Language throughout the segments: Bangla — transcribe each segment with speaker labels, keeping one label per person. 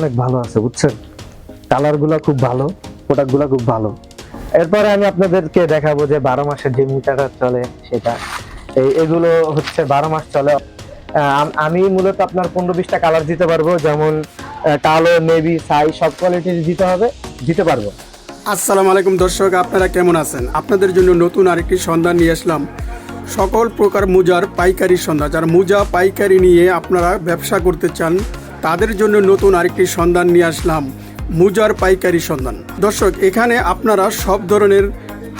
Speaker 1: অনেক ভালো আছে, বুঝছেন? কালারগুলা খুব ভালো প্রোডাক্টগুলা খুব ভালো। এরপরে আমি আপনাদেরকে দেখাবো যে বারো মাসের যে মিটারটা চলে সেটা। এই এগুলো হচ্ছে বারো মাস চলে। আমি মূলত আপনার পনেরো বিশটা কালার দিতে পারব, যেমন কালো নেভি সাই সব কোয়ালিটির দিতে হবে, দিতে পারব।
Speaker 2: আসসালামু আলাইকুম দর্শক, আপনারা কেমন আছেন? আপনাদের জন্য নতুন আরেকটি সন্ধান নিয়ে আসলাম। সকল প্রকার মোজার পাইকারি সন্ধান। যারা মোজা, পাইকারি নিয়ে আপনারা ব্যবসা করতে চান তাদের জন্য নতুন আরেকটি সন্ধান নিয়ে আসলাম, মোজার পাইকারি সন্ধান। দর্শক, এখানে আপনারা সব ধরনের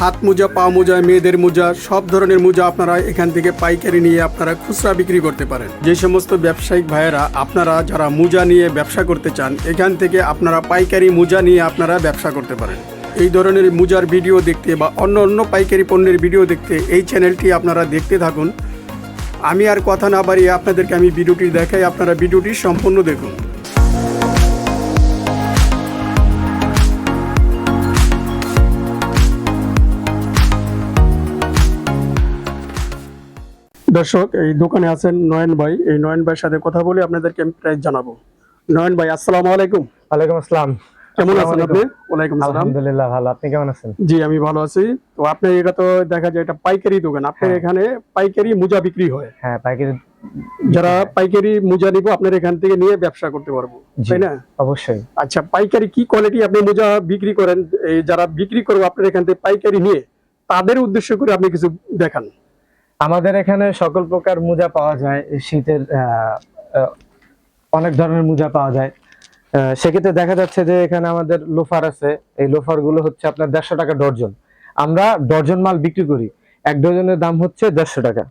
Speaker 2: হাত মোজা, পা মোজা, মেয়েদের মোজা, সব ধরনের মোজা আপনারা এখান থেকে পাইকারি নিয়ে আপনারা খুচরা বিক্রি করতে পারেন। যে সমস্ত ব্যবসায়িক ভাইয়েরা, আপনারা যারা মোজা নিয়ে ব্যবসা করতে চান, এখান থেকে আপনারা পাইকারি মোজা নিয়ে আপনারা ব্যবসা করতে পারেন। এই ধরনের মোজার ভিডিও দেখতে বা অন্য অন্য পাইকারি পণ্যের ভিডিও দেখতে এই চ্যানেলটি আপনারা দেখতে থাকুন। আমি আর কথা না বাড়িয়ে আপনাদেরকে আমি ভিডিওটি দেখাই। আপনারা ভিডিওটি সম্পূর্ণ দেখুন। দর্শক, এই দোকানে আছেন নয়ন ভাই। এই নয়ন ভাইয়ের সাথে কথা বলে আপনাদেরকে আমি প্রাইস জানাব। নয়ন ভাই, আসসালামু আলাইকুম।
Speaker 1: ওয়ালাইকুম আসসালাম।
Speaker 2: কেমন আছেন আপনি?
Speaker 1: আলাইকুম।
Speaker 2: ওয়ালাইকুম আসসালাম।
Speaker 1: আলহামদুলিল্লাহ ভালো। আপনি কেমন আছেন?
Speaker 2: জি আমি ভালো আছি। তো আপনার এটা তো দেখা যায় এটা পাইকারি দোকান। আপনার
Speaker 1: হ্যাঁ।
Speaker 2: এখানে পাইকারি মোজা বিক্রি হয়।
Speaker 1: হ্যাঁ পাইকারি
Speaker 2: যারা পাইকারি মোজা নিব আপনার এখান থেকে নিয়ে ব্যবসা করতে পারব। তাই না?
Speaker 1: অবশ্যই।
Speaker 2: আচ্ছা পাইকারি কি কোয়ালিটি আপনি মোজা বিক্রি করেন? এই যারা বিক্রি করব আপনার এখান থেকে পাইকারি নিয়ে তাদের উদ্দেশ্য করে আপনি কিছু দেখান।
Speaker 1: আমাদের এখানে সকল প্রকার মোজা পাওয়া যায়। শীতের আহ, আহ, অনেক ধরনের মোজা পাওয়া যায়। সেক্ষেত্রে দেখা যাচ্ছে যে এখানে আমাদের লোফার আছে। এই লোফারগুলো হচ্ছে আপনার দেড়শো টাকা ডর্জন আমরা ডর্জন মাল বিক্রি করি। এক ডজনের দাম হচ্ছে দেড়শো টাকা।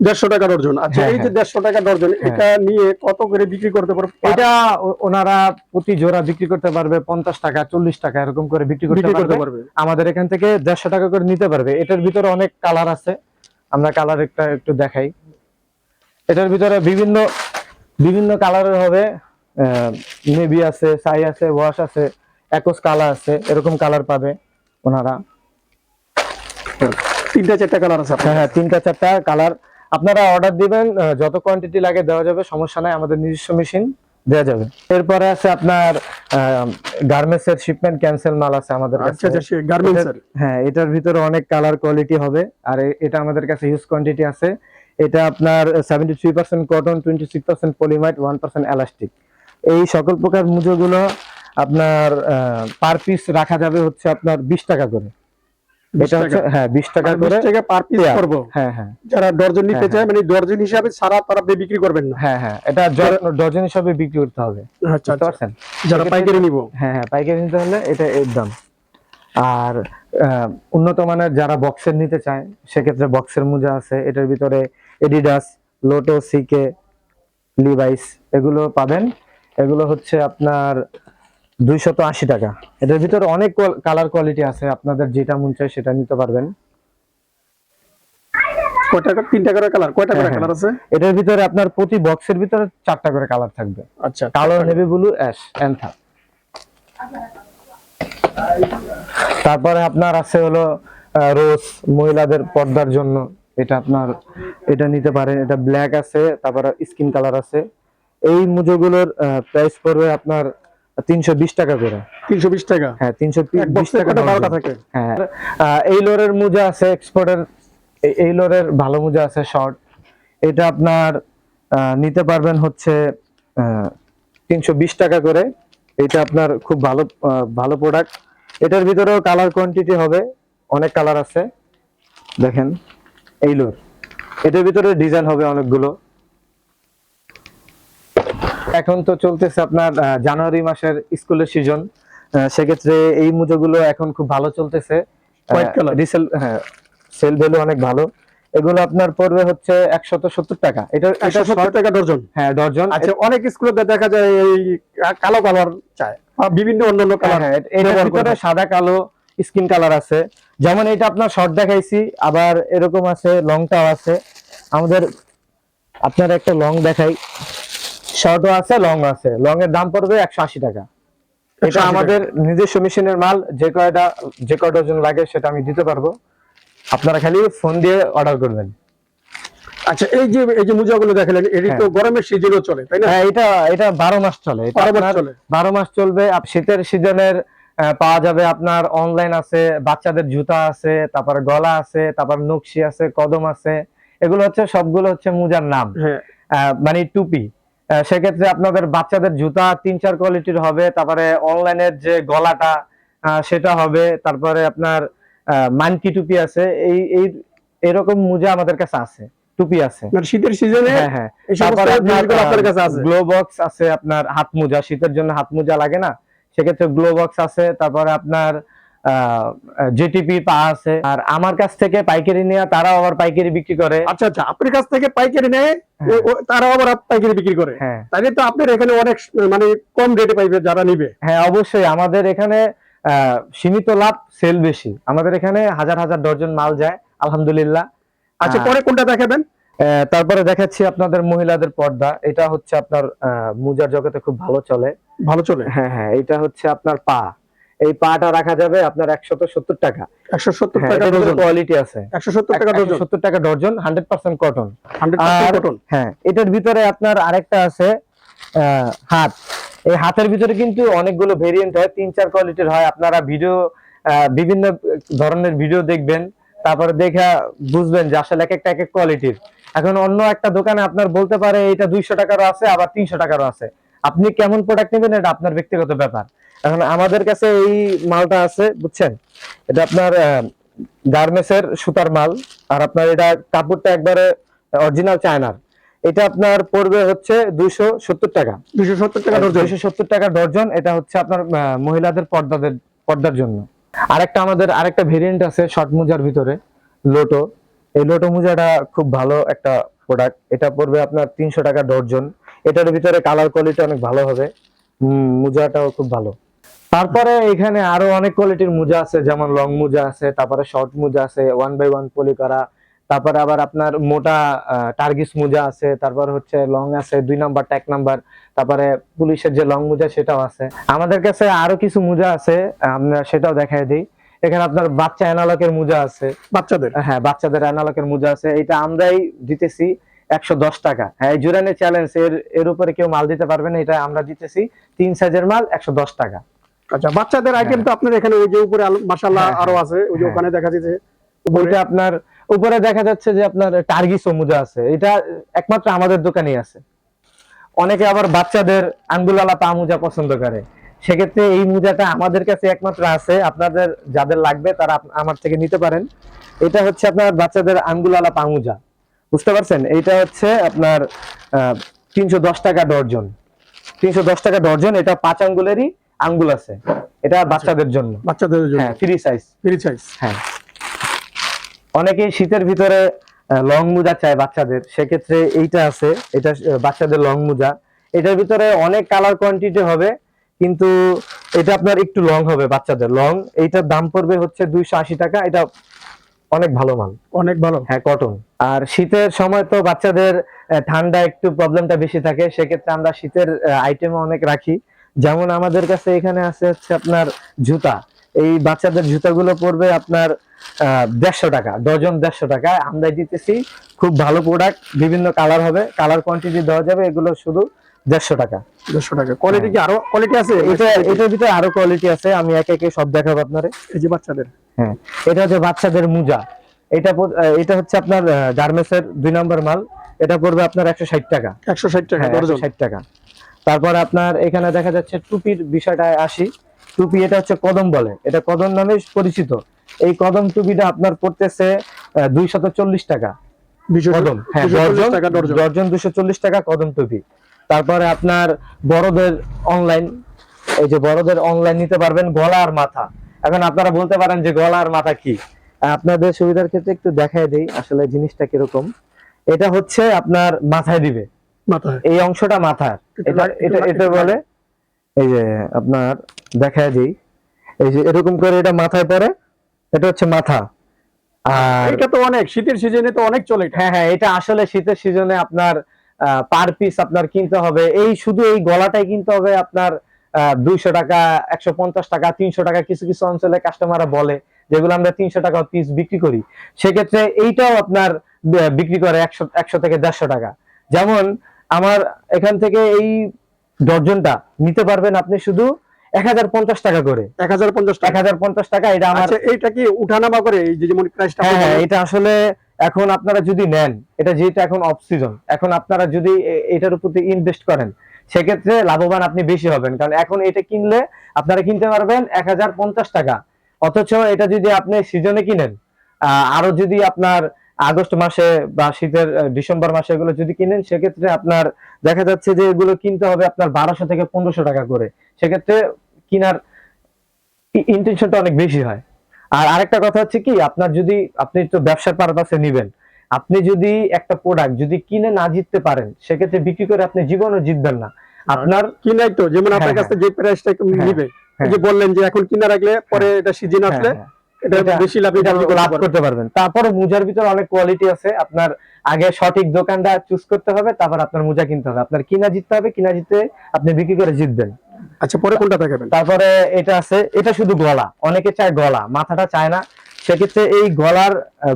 Speaker 2: দেড়শো টাকা ডর্জন আচ্ছা
Speaker 1: হ্যাঁ,
Speaker 2: এই যে
Speaker 1: হ্যাঁ।
Speaker 2: দেড়শো টাকা ডর্জন
Speaker 1: হ্যাঁ।
Speaker 2: এটা নিয়ে কত করে বিক্রি করতে পারব?
Speaker 1: এটা ওনারা প্রতি জোড়া বিক্রি করতে পারবে পঞ্চাশ টাকা চল্লিশ টাকা এরকম করে বিক্রি করতে পারবে। আমাদের এখান থেকে দেড়শো টাকা করে নিতে পারবে। এটার ভিতরে অনেক কালার আছে। আমরা কালার একটা একটু দেখাই। এটার ভিতরে বিভিন্ন বিভিন্ন কালারের হবে। নেভি আছে সাই আছে ওয়াশ আছে একস কালার আছে এরকম কালার পাবে ওনারা।
Speaker 2: তিনটা চারটা কালার আছে
Speaker 1: হ্যাঁ হ্যাঁ তিনটা চারটা কালার আপনারা অর্ডার দিবেন যত কোয়ান্টিটি লাগে দেওয়া যাবে সমস্যা নাই আমাদের নিজস্ব মেশিন দেওয়া যাবে। এরপরে আছে আপনার গার্মেন্টস এর শিপমেন্ট ক্যান্সেল মাল আছে আমাদের কাছে।
Speaker 2: আচ্ছা আচ্ছা গার্মেন্টস এর।
Speaker 1: হ্যাঁ এটার ভিতরে অনেক কালার কোয়ালিটি হবে আর এটা আমাদের কাছে হিউজ কোয়ান্টিটি আছে। এটা আপনার seventy three percent cotton twenty six percent polyamide one percent elastic এই সকল প্রকার মুজোগুলো আপনার পার পিস রাখা যাবে হচ্ছে আপনার বিশ টাকা করে। এটা হচ্ছে হ্যাঁ বিশ টাকা করে
Speaker 2: টাকা পার পিস করব।
Speaker 1: হ্যাঁ হ্যাঁ।
Speaker 2: যারা ডর্জন নিতে
Speaker 1: হ্যাঁ,
Speaker 2: চায় মানে ডর্জন হিসাবে সারা তারা আপনি বিক্রি করবেন না।
Speaker 1: হ্যাঁ হ্যাঁ। এটা ডজন হিসাবে বিক্রি করতে হবে।
Speaker 2: আচ্ছা আচ্ছা।
Speaker 1: পারছেন?
Speaker 2: যারা পাইকারি নিব।
Speaker 1: হ্যাঁ হ্যাঁ পাইকারি নিতে হলে এটা এর দাম। আর উন্নত মানের যারা বক্সের নিতে চায় সেক্ষেত্রে বক্সের মোজা আছে। এটার ভিতরে এডিডাস লোটো সিকে লিভাইস এগুলো পাবেন। এগুলো হচ্ছে আপনার দুইশত আশি টাকা। এটার ভিতরে অনেক কালার কোয়ালিটি আছে আপনাদের যেটা মন চায় সেটা নিতে পারবেন। হ্যাঁ, হ্যাঁ।
Speaker 2: কালার আছে?
Speaker 1: এটার ভিতরে আপনার প্রতি বক্সের ভিতরে চারটা করে কালার থাকবে।
Speaker 2: আচ্ছা
Speaker 1: নেভি ব্লু অ্যাশ অ্যান্থা তারপরে আপনার আছে হলো রোজ মহিলাদের পর্দার জন্য। এটা আপনার এটা নিতে পারেন। এটা ব্ল্যাক আছে তারপরে স্কিন কালার আছে। এই মুজোগুলোর প্রাইস পড়বে আপনার তিনশো বিশ টাকা করে।
Speaker 2: তিনশো বিশ টাকা?
Speaker 1: হ্যাঁ তিনশো বিশ টাকা
Speaker 2: বারোটা থাকে?
Speaker 1: হ্যাঁ আহ, এই লোরের মোজা আছে এক্সপোর্টের এই লোরের ভালো মোজা আছে শর্ট এটা আপনার নিতে পারবেন হচ্ছে তিনশো বিশ টাকা করে। এটা আপনার খুব ভালো ভালো প্রোডাক্ট এটার ভিতরেও কালার কোয়ান্টিটি হবে অনেক কালার আছে। দেখেন এই লোর। এটার ভিতরে ডিজাইন হবে অনেকগুলো। এখন তো চলতেছে আপনার জানুয়ারি মাসের স্কুলের সিজন সেক্ষেত্রে এই মুজোগুলো এখন খুব ভালো চলতেছে। রিসেল হ্যাঁ সেল ভ্যালু অনেক ভালো। এগুলো আপনার পড়বে হচ্ছে একশত সত্তর টাকা। এটা এটা
Speaker 2: সত্তর টাকা ডর্জন
Speaker 1: হ্যাঁ ডর্জন
Speaker 2: আচ্ছা অনেক স্কুলে দেখা যায় এই কালো কালার চায়। বিভিন্ন অন্যান্য
Speaker 1: হ্যাঁ,
Speaker 2: কালার
Speaker 1: হ্যাঁ, এটার ভিতরে সাদা কালো স্কিন কালার আছে। যেমন এটা আপনার শর্ট দেখাইছি আবার এরকম আছে লংটাও আছে। আমাদের আপনার একটা লং দেখাই। শর্টও আছে লং আছে। লং এর দাম পড়বে একশো আশি টাকা। এটা আমাদের নিজস্ব মেশিনের মাল যে কয়টা যে কয়টা জন লাগে সেটা আমি দিতে পারব। আপনারা খালি ফোন দিয়ে অর্ডার করবেন।
Speaker 2: আচ্ছা এই যে এই যে মোজাগুলো দেখালেন এটি তো গরমের সিজনও চলে তাই না?
Speaker 1: হ্যাঁ এটা এটা বারো মাস চলে। এটা
Speaker 2: বারো মাস চলে।
Speaker 1: বারো মাস চলবে। শীতের সিজনের পাওয়া যাবে আপনার অনলাইন আছে বাচ্চাদের জুতা আছে তারপর গলা আছে তারপর নকশি আছে কদম আছে। এগুলো হচ্ছে সবগুলো হচ্ছে মুজার নাম।
Speaker 2: হ্যাঁ।
Speaker 1: মানে টুপি। সেক্ষেত্রে আপনাদের বাচ্চাদের জুতা তিন চার কোয়ালিটির হবে তারপরে অনলাইনের যে গলাটা সেটা হবে তারপরে আপনার মানকি টুপি আছে এই এই এরকম মোজা আমাদের কাছে আছে টুপি আছে।
Speaker 2: মানে শীতের সিজনে
Speaker 1: হ্যাঁ তারপরে আপনার
Speaker 2: কাছে আছে?
Speaker 1: গ্লো বক্স আছে আপনার হাত মোজা শীতের জন্য হাত মোজা লাগে না? সেক্ষেত্রে গ্লো বক্স আছে তারপরে আপনার জিটিপি পা আছে। আর আমার কাছ থেকে পাইকারি নেওয়া তারাও আবার পাইকারি বিক্রি করে।
Speaker 2: আচ্ছা আচ্ছা আপনার কাছ থেকে পাইকারি নেয় ও- ও- তারা আবার পাইকারি বিক্রি করে।
Speaker 1: হ্যাঁ।
Speaker 2: তাহলে তো আপনার এখানে অনেক মানে কম রেটে পাইবে যারা নিবে।
Speaker 1: হ্যাঁ অবশ্যই। আমাদের এখানে সীমিত লাভ সেল বেশি। আমাদের এখানে হাজার হাজার ডজন মাল যায় আলহামদুলিল্লাহ।
Speaker 2: আচ্ছা পরে কোনটা দেখাবেন?
Speaker 1: তারপরে দেখাচ্ছি আপনাদের মহিলাদের পর্দা। এটা হচ্ছে আপনার মুজার জগতে খুব ভালো চলে।
Speaker 2: ভালো চলে।
Speaker 1: হ্যাঁ হ্যাঁ এটা হচ্ছে আপনার পা। এই পাটা রাখা যাবে আপনার একশত সত্তর টাকা।
Speaker 2: একশো সত্তর
Speaker 1: হ্যাঁ,
Speaker 2: টাকা ডজন।
Speaker 1: কোয়ালিটি আছে।
Speaker 2: একশো সত্তর টাকা ডজন।
Speaker 1: সত্তর টাকা dozen hundred percent cotton
Speaker 2: cotton
Speaker 1: হ্যাঁ এটার ভিতরে আপনার আরেকটা আছে হাত। এই হাতের ভিতরে কিন্তু অনেকগুলো ভেরিয়েন্ট হয় তিন চার কোয়ালিটির হয়। আপনারা ভিডিও বিভিন্ন ধরনের ভিডিও দেখবেন তারপরে দেখে বুঝবেন যে আসলে এক একটা এক এক কোয়ালিটির এখন অন্য একটা দোকানে আপনার বলতে পারে এটা দুইশো টাকারও আছে আবার তিনশো টাকারও আছে। আপনি কেমন প্রোডাক্ট নেবেন এটা আপনার ব্যক্তিগত ব্যাপার। এখন আমাদের কাছে এই মালটা আছে বুঝছেন? এটা আপনার গার্মেন্টস এর সুতার মাল আর আপনার এটা কাপড়টা একবারে অরিজিনাল চায়নার। এটা আপনার পড়বে হচ্ছে দুইশো সত্তর টাকা।
Speaker 2: দুশো সত্তর টাকা
Speaker 1: দুইশো সত্তর টাকা ডর্জন এটা হচ্ছে আপনার মহিলাদের পর্দাদের পর্দার জন্য। আরেকটা আমাদের আরেকটা ভেরিয়েন্ট আছে শর্ট মোজার ভিতরে লোটো এই লোটো মোজাটা খুব ভালো একটা প্রোডাক্ট এটা পড়বে আপনার তিনশো টাকা ডর্জন এটার ভিতরে কালার কোয়ালিটি অনেক ভালো হবে। মোজাটাও খুব ভালো। তারপরে এখানে আরও অনেক কোয়ালিটির মোজা আছে যেমন লং মোজা আছে তারপরে শর্ট মোজা আছে ওয়ান বাই ওয়ান পলি করা তারপরে আবার আপনার মোটা টার্গিস মোজা আছে তারপর হচ্ছে লং আছে দুই নাম্বার ট্যাক নাম্বার তারপরে পুলিশের যে লং মোজা সেটাও আছে। আমাদের কাছে আরও কিছু মোজা আছে আমরা সেটাও দেখাই দিই। এখানে আপনার বাচ্চা অ্যানালকের মোজা আছে।
Speaker 2: বাচ্চাদের?
Speaker 1: হ্যাঁ বাচ্চাদের অ্যানালকের মোজা আছে। এটা আমরাই দিতেছি একশো দশ টাকা। হ্যাঁ জুরানের চ্যালেঞ্জ এর এর উপরে কেউ মাল দিতে পারবে না এটা আমরা দিতেছি। তিন সাইজের মাল একশো দশ টাকা।
Speaker 2: আচ্ছা বাচ্চাদের আইটেম তো আপনার এখানে ওই যে উপরে মাসাল্লাহ
Speaker 1: হ্যাঁ,
Speaker 2: আরও আছে ওই যে
Speaker 1: হ্যাঁ।
Speaker 2: ওখানে দেখা যাচ্ছে
Speaker 1: ওইটা আপনার উপরে দেখা যাচ্ছে যে আপনার টার্গিস মোজা আছে। এটা একমাত্র আমাদের দোকানেই আছে। অনেকে আবার বাচ্চাদের আঙ্গুলালা পা মোজা পছন্দ করে। সেক্ষেত্রে এই মোজাটা আমাদের কাছে একমাত্র আছে। আপনাদের যাদের লাগবে তারা আমার থেকে নিতে পারেন। এটা হচ্ছে আপনার বাচ্চাদের আঙ্গুলালা পা মোজা। বুঝতে পারছেন? এটা হচ্ছে আপনার তিনশো দশ টাকা ডর্জন। তিনশো দশ টাকা ডর্জন। এটা পাঁচ আঙ্গুলেরই আঙ্গুল আছে। এটা বাচ্চাদের জন্য।
Speaker 2: বাচ্চাদের জন্য।
Speaker 1: হ্যাঁ ফ্রি সাইজ
Speaker 2: ফ্রি সাইজ
Speaker 1: হ্যাঁ। অনেকেই শীতের ভিতরে লং মোজা চায় বাচ্চাদের। সেক্ষেত্রে এইটা আছে। এটা বাচ্চাদের লং মোজা। এটার ভিতরে অনেক কালার কোয়ান্টিটি হবে কিন্তু এটা আপনার একটু লং হবে বাচ্চাদের। লং এইটার দাম পড়বে হচ্ছে দুইশো আশি টাকা। এটা অনেক ভালো মাল।
Speaker 2: অনেক ভালো।
Speaker 1: হ্যাঁ কটন আর শীতের সময় তো বাচ্চাদের ঠান্ডা একটু প্রবলেমটা বেশি থাকে। সেক্ষেত্রে আমরা শীতের আইটেম অনেক রাখি। যেমন আমাদের কাছে এখানে আছে হচ্ছে আপনার জুতা। এই বাচ্চাদের জুতাগুলো পড়বে আপনার দেড়শো টাকা ডজন দেড়শো টাকা। আমরা দিতেছি খুব ভালো প্রোডাক্ট বিভিন্ন কালার হবে কালার কোয়ান্টিটি দেওয়া যাবে এগুলো শুধু দেড়শো টাকা।
Speaker 2: দেড়শো টাকা। কোয়ালিটি কি আরও কোয়ালিটি আছে?
Speaker 1: এটা এটার ভিতরে আরও কোয়ালিটি আছে আমি একে একে সব দেখাবো আপনারে।
Speaker 2: এই যে বাচ্চাদের।
Speaker 1: হ্যাঁ এটা হচ্ছে বাচ্চাদের মোজা। এটা এটা হচ্ছে আপনার গার্মেন্টস এর দুই নম্বর মাল। এটা পড়বে আপনার একশো ষাট টাকা।
Speaker 2: একশো ষাট টাকা
Speaker 1: হ্যাঁ, 160 টাকা। তারপর আপনার এখানে দেখা যাচ্ছে টুপির বিষয়টায় আসি। টুপি এটা হচ্ছে কদম বলে। এটা কদম নামে পরিচিত। এই কদম টুপিটা আপনার পড়তেছে দুইশত চল্লিশ টাকা। কদম হ্যাঁ ডর্জন
Speaker 2: টাকা
Speaker 1: ডর্জন দুশো চল্লিশ টাকা কদম টুপি। তারপরে আপনার বড়দের অনলাইন এই যে বড়দের অনলাইন নিতে পারবেন গলা আর মাথা। এখন আপনারা বলতে পারেন যে গলা আর মাথা কি। আপনাদের সুবিধার ক্ষেত্রে একটু দেখাই দেই আসলে জিনিসটা কীরকম। এটা হচ্ছে আপনার মাথায় দিবে। এই অংশটা মাথার। এটা এটা এটা বলে এই যে আপনার দেখায় দিই এই যে এরকম করে এটা মাথায় পড়ে এটা হচ্ছে মাথা। আর
Speaker 2: এটা তো অনেক শীতের সিজনে তো অনেক চলে
Speaker 1: হ্যাঁ হ্যাঁ এটা আসলে শীতের সিজনে আপনার পার পিস আপনার কিনতে হবে। এই শুধু এই গলাটাই কিনতে হবে আপনার দুইশো টাকা একশো পঞ্চাশ টাকা তিনশো টাকা কিছু কিছু অঞ্চলে কাস্টমাররা বলে যেগুলো আমরা তিনশো টাকা পিস বিক্রি করি। সেক্ষেত্রে এইটাও আপনার বিক্রি করে একশো একশো থেকে দেড়শো টাকা। যেমন আমার এখান থেকে এই ডর্জনটা নিতে পারবেন আপনি শুধু এক হাজার পঞ্চাশ টাকা করে।
Speaker 2: এক হাজার পঞ্চাশ
Speaker 1: এক হাজার পঞ্চাশ টাকা এটা আমার
Speaker 2: আচ্ছা কি উঠানামা করে? যেমন প্রাইসটা
Speaker 1: হ্যাঁ হ্যাঁ এটা আসলে এখন আপনারা যদি নেন এটা যেটা এখন অফ সিজন এখন আপনারা যদি এটার উপর ইনভেস্ট করেন সেক্ষেত্রে লাভবান আপনি বেশি হবেন। কারণ এখন এটা কিনলে আপনারা কিনতে পারবেন এক হাজার পঞ্চাশ টাকা। অথচ এটা যদি আপনি সিজনে কিনেন আহ, আরও যদি আপনার আগস্ট মাসে বা শীতের ডিসেম্বর মাসে এগুলো যদি কিনেন সেক্ষেত্রে আপনার দেখা যাচ্ছে যে এগুলো কিনতে হবে আপনার বারোশো থেকে পনেরোশো টাকা করে। সেক্ষেত্রে কিনার ইন্টেনশনটা অনেক বেশি হয়। আর আরেকটা কথা হচ্ছে কি আপনার যদি আপনি তো ব্যবসার পারপাসে নিবেন আপনি যদি একটা প্রোডাক্ট যদি কিনে না জিততে পারেন সেক্ষেত্রে বিক্রি করে আপনি জীবনও জিতবেন না। আপনার
Speaker 2: কিনাই তো যেমন আপনার
Speaker 1: হ্যাঁ,
Speaker 2: কাছে যে প্রাইসটা
Speaker 1: হ্যাঁ,
Speaker 2: নিবে
Speaker 1: হ্যাঁ।
Speaker 2: যে বললেন যে এখন কিনা রাখলে পরে এটা সিজন আসলে
Speaker 1: হ্যাঁ,
Speaker 2: এটা বেশি লাভ
Speaker 1: এটা আপনি লাভ করতে পারবেন। তারপরে মোজার ভিতরে অনেক কোয়ালিটি আছে। আপনার আগে সঠিক দোকানটা চুজ করতে হবে তারপর আপনার মোজা কিনতে হবে। আপনার কিনা জিততে হবে কিনা জিতে আপনি বিক্রি করে জিতবেন।
Speaker 2: আচ্ছা পরে কোনটা দেখাবেন?
Speaker 1: তারপরে এটা আছে এটা শুধু গলা। অনেকে চায় গলা মাথাটা চায় না। সেক্ষেত্রে এই গলার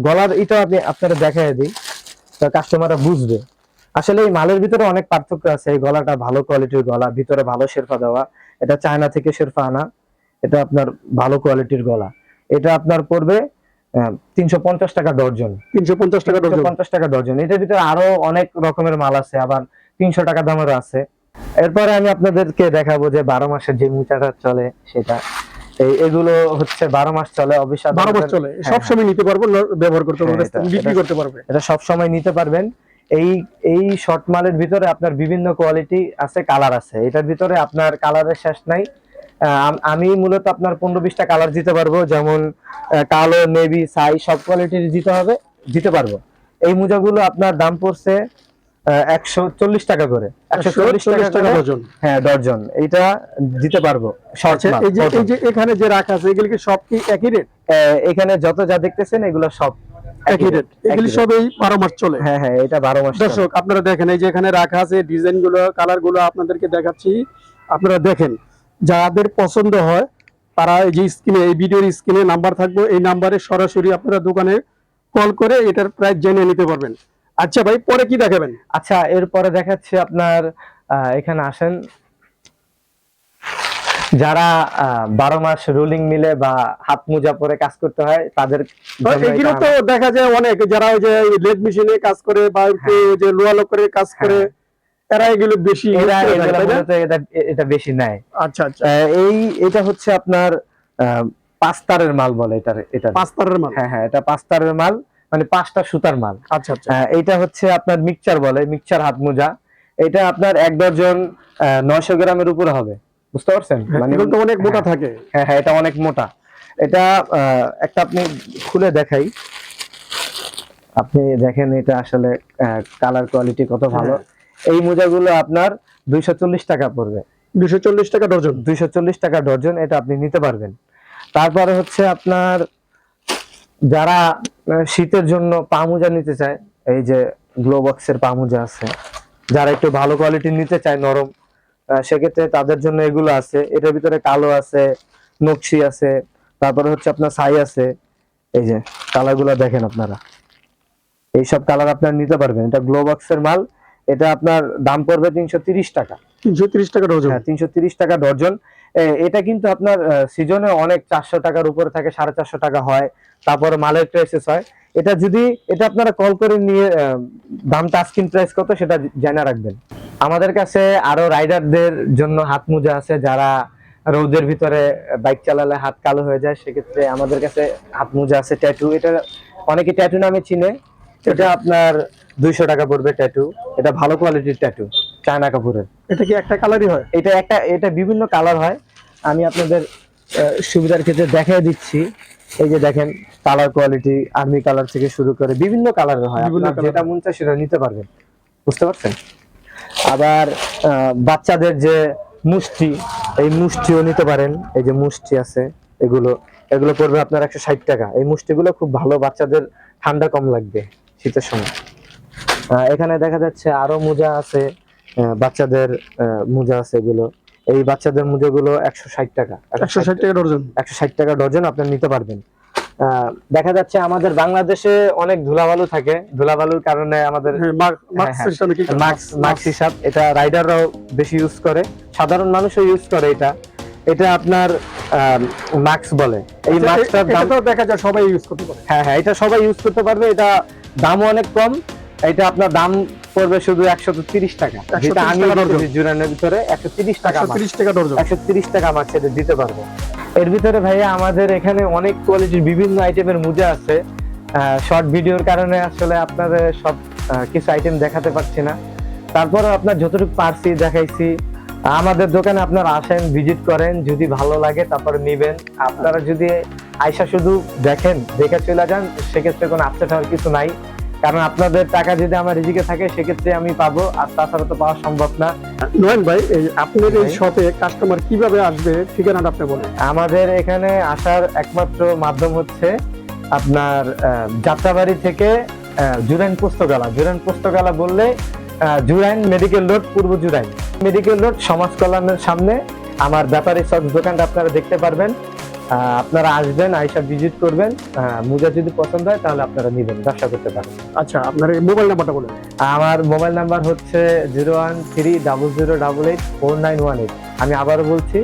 Speaker 1: গলার এটা আপনি আপনারা দেখাই দিই কাস্টমাররা বুঝবে। আসলে এই মালের ভিতরে অনেক পার্থক্য আছে। এই গলাটা ভালো কোয়ালিটির গলা ভিতরে ভালো শেরফা দেওয়া। এটা চায়না থেকে শেরফা আনা। এটা আপনার ভালো কোয়ালিটির গলা। এটা আপনার পড়বে তিনশো পঞ্চাশ টাকা ডর্জন
Speaker 2: তিনশো পঞ্চাশ টাকা ডজন।
Speaker 1: পঞ্চাশ টাকা ডর্জন এটার ভিতরে আরও অনেক রকমের মাল আছে আবার তিনশো টাকা দামেরও আছে। এরপরে আমি আপনাদেরকে দেখাবো যে বারো মাসের যে মুচাটা চলে সেটা। এই এগুলো হচ্ছে বারো মাস চলে অবশ্যই
Speaker 2: বারো মাস চলে
Speaker 1: হ্যাঁ,
Speaker 2: সব সময় নিতে পারব ব্যবহার করতে পারবে
Speaker 1: হ্যাঁ,
Speaker 2: বিক্রি করতে পারবে
Speaker 1: এটা সব সময় নিতে পারবেন। এই এই শর্ট মালের ভিতরে আপনার বিভিন্ন কোয়ালিটি আছে কালার আছে। এটার ভিতরে আপনার কালারের শেষ নাই। আম- মূলত আপনার পনেরো বিশটা কালার দিতে পারব যেমন কালো নেভি সাই সব কোয়ালিটির দিতে হবে দিতে পারব। এই মোজাগুলো আপনার দাম পড়ছে একশো চল্লিশ টাকা করে। একশো চল্লিশ টাকা
Speaker 2: ডজন
Speaker 1: হ্যাঁ ডর্জন এইটা দিতে পারব
Speaker 2: আচ্ছা এই যে এই যে এখানে যে রাখা আছে এগুলি কি সব কি একই রেট
Speaker 1: এখানে যত যা দেখতেছেন এগুলো সব
Speaker 2: একই রেট এগুলি সব এই বারো মাস চলে।
Speaker 1: হ্যাঁ হ্যাঁ এটা বারো মাস
Speaker 2: দর্শক আপনারা দেখেন এই যে এখানে রাখা আছে ডিজাইনগুলো কালারগুলো আপনাদেরকে দেখাচ্ছি। আপনারা দেখেন যাদের পছন্দ হয় তারা এই যে স্ক্রিনে এই ভিডিওর স্ক্রিনে নাম্বার থাকবে এই নাম্বারে সরাসরি আপনারা দোকানে কল করে এটার প্রাইস জেনে নিতে পারবেন। আচ্ছা ভাই পরে কি দেখাবেন?
Speaker 1: আচ্ছা এরপরে দেখাচ্ছি আপনার এখানে আসেন। যারা বারো মাস রুলিং মিলে বা হাত মোজা পরে কাজ করতে হয় তাদের
Speaker 2: এগুলো তো দেখা যায় অনেক যারা ওই যে লেদ মেশিনে কাজ করে বা ওই যে লোহা করে কাজ করে এরা এগুলো বেশি
Speaker 1: এটা এটা বেশি নেয়।
Speaker 2: আচ্ছা আচ্ছা।
Speaker 1: এই এটা হচ্ছে আপনার আহ, পাঁচ তারের মাল বলে এটা এটা
Speaker 2: পাঁচ তারের মাল?
Speaker 1: হ্যাঁ হ্যাঁ এটা পাঁচ তারের মাল মানে পাঁচটা সুতার মাল।
Speaker 2: আচ্ছা আচ্ছা।
Speaker 1: এইটা হচ্ছে আপনার মিক্সচার বলে মিক্সচার হাত মোজা এটা আপনার এক ডজন নয়শো গ্রামের উপরে হবে। বুঝতে পারছেন? মানে
Speaker 2: অনেক মোটা
Speaker 1: হ্যাঁ,
Speaker 2: থাকে।
Speaker 1: হ্যাঁ হ্যাঁ এটা অনেক মোটা। এটা আহ, একটা আপনি খুলে দেখাই। আপনি দেখেন এটা আসলে কালার কোয়ালিটি কত ভালো। এই মোজাগুলো আপনার দুইশো চল্লিশ টাকা পড়বে।
Speaker 2: চল্লিশ টাকা ডজন।
Speaker 1: দুইশো চল্লিশ টাকা ডজন এটা আপনি নিতে পারবেন। তারপরে হচ্ছে আপনার যারা শীতের জন্য পা মোজা নিতে চায় এই যে গ্লোবক্সের পা মোজা আছে যারা একটু ভালো কোয়ালিটির নিতে চায় নরম সেক্ষেত্রে তাদের জন্য এগুলো আছে। এটার ভিতরে কালো আছে নকশি আছে তারপরে হচ্ছে আপনার ছাই আছে। এই যে কালারগুলো দেখেন আপনারা। এইসব কালার আপনার নিতে পারবেন। এটা গ্লোবক্সের মাল এটা আপনার দাম পড়বে তিনশো তিরিশ টাকা।
Speaker 2: তিনশো তিরিশ টাকা ডজন।
Speaker 1: হ্যাঁ তিনশো তিরিশ টাকা ডর্জন এটা কিন্তু আপনার সিজনে অনেক চারশো টাকার উপরে থাকে সাড়ে চারশো টাকা হয় তারপরে মালের প্রাইসেস হয়। এটা যদি এটা আপনারা কল করে নিয়ে আহ, দামটা আস্কিন প্রাইস কত সেটা জানা রাখবেন। আমাদের কাছে আরও রাইডারদের জন্য হাত মোজা আছে যারা রোদের ভিতরে বাইক চালালে হাত কালো হয়ে যায় সেক্ষেত্রে আমাদের কাছে হাত মোজা আছে ট্যাটু এটা অনেকে ট্যাটু নামে চিনে। এটা আপনার দুইশো টাকা পড়বে ট্যাটু এটা ভালো কোয়ালিটির ট্যাটু চায়না কাপুরের।
Speaker 2: এটা কি একটা কালারই হয়?
Speaker 1: এটা একটা এটা বিভিন্ন কালার হয়। আমি আপনাদের সুবিধার ক্ষেত্রে দেখাই দিচ্ছি। এই যে দেখেন কালার কোয়ালিটি আর্মি কালার থেকে শুরু করে বিভিন্ন কালারের হয়। আপনার যেটা মন চায় সেটা নিতে পারবেন। বুঝতে পারছেন? আবার বাচ্চাদের যে মুষ্টি এই মুষ্টিও নিতে পারেন। এই যে মুষ্টি আছে এগুলো এগুলো পড়বে আপনার একশো ষাট টাকা। এই মুষ্টিগুলো খুব ভালো বাচ্চাদের ঠান্ডা কম লাগবে শীতের সময়। এখানে দেখা যাচ্ছে আরও মোজা আছে বাচ্চাদের মোজা আছে এগুলো। এই বাচ্চাদের মোজাগুলো একশো ষাট টাকা।
Speaker 2: একশো ষাট টাকা ডজন।
Speaker 1: একশো ষাট টাকা ডজন আপনার নিতে পারবেন। দেখা যাচ্ছে আমাদের বাংলাদেশে অনেক ধুলাবালু থাকে। ধুলাবালুর কারণে আমাদের
Speaker 2: হ্যাঁ, মার্ক
Speaker 1: হ্যাঁ? মাস্ক মাস্ক হিসাব এটা রাইডাররাও বেশি ইউজ করে। সাধারণ মানুষও ইউজ করে এটা। এটা আপনার মাস্ক বলে। এই
Speaker 2: আচ্ছা,
Speaker 1: মাস্কটার দাম
Speaker 2: দেখা যায় সবাই ইউজ করতে পারে।
Speaker 1: হ্যাঁ হ্যাঁ এটা সবাই ইউজ করতে পারবে। এটা দামও অনেক কম। এটা আপনার দাম পড়বে শুধু একশো তিরিশ টাকা। যেটা আমি জুরানের ভিতরে একশো তিরিশ টাকা
Speaker 2: তিরিশ টাকা ডর্জন
Speaker 1: একশো তিরিশ টাকা আমার ছেড়ে দিতে পারব। এর ভিতরে ভাইয়া আমাদের এখানে অনেক কোয়ালিটির বিভিন্ন আইটেমের মোজা আছে। শর্ট ভিডিওর কারণে আসলে আপনাদের সব কিছু আইটেম দেখাতে পারছি না। তারপরে আপনার যতটুকু পারছি দেখাইছি। আমাদের দোকানে আপনারা আসেন ভিজিট করেন। যদি ভালো লাগে তারপরে নিবেন। আপনারা যদি আয়সা শুধু দেখেন দেখে চলে যান সেক্ষেত্রে কোনো আপসেট হওয়ার কিছু নাই। কারণ আপনাদের টাকা যদি আমার রিজিকে থাকে সেক্ষেত্রে আমি পাবো। আর তাছাড়া তো পাওয়া সম্ভব না।
Speaker 2: নয়ন ভাই এই আপনার এই শপে কাস্টমার কীভাবে আসবে ঠিকানাটা আপনি বলেন।
Speaker 1: আমাদের এখানে আসার একমাত্র মাধ্যম হচ্ছে আপনার যাত্রাবাড়ি থেকে জুরাইন পুস্তকালা জুরাইন পুস্তকালা বললে জুরাইন মেডিকেল রোড পূর্ব জুরাইন। মেডিকেল রোড সমাজ কল্যাণের সামনে। আমার ব্যাপারী সব দোকানটা আপনারা দেখতে পারবেন। আপনারা আসবেন আইসা ভিজিট করবেন। মোজা যদি পছন্দ হয় তাহলে আপনারা নিবেন ব্যবসা করতে পারেন।
Speaker 2: আচ্ছা আপনার এই মোবাইল নাম্বারটা বলুন
Speaker 1: আমার মোবাইল নাম্বার হচ্ছে zero one three double zero double eight four nine one eight আমি আবারও বলছি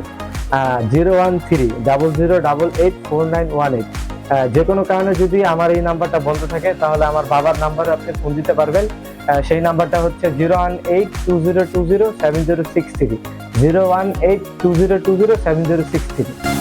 Speaker 1: zero one three double zero double eight four nine one eight যে কোনো কারণে যদি আমার এই নাম্বারটা বন্ধ থাকে তাহলে আমার বাবার নাম্বারে আপনি ফোন দিতে পারবেন। সেই নাম্বারটা হচ্ছে zero one eight two zero two zero seven zero six three zero one eight two zero two zero seven zero six three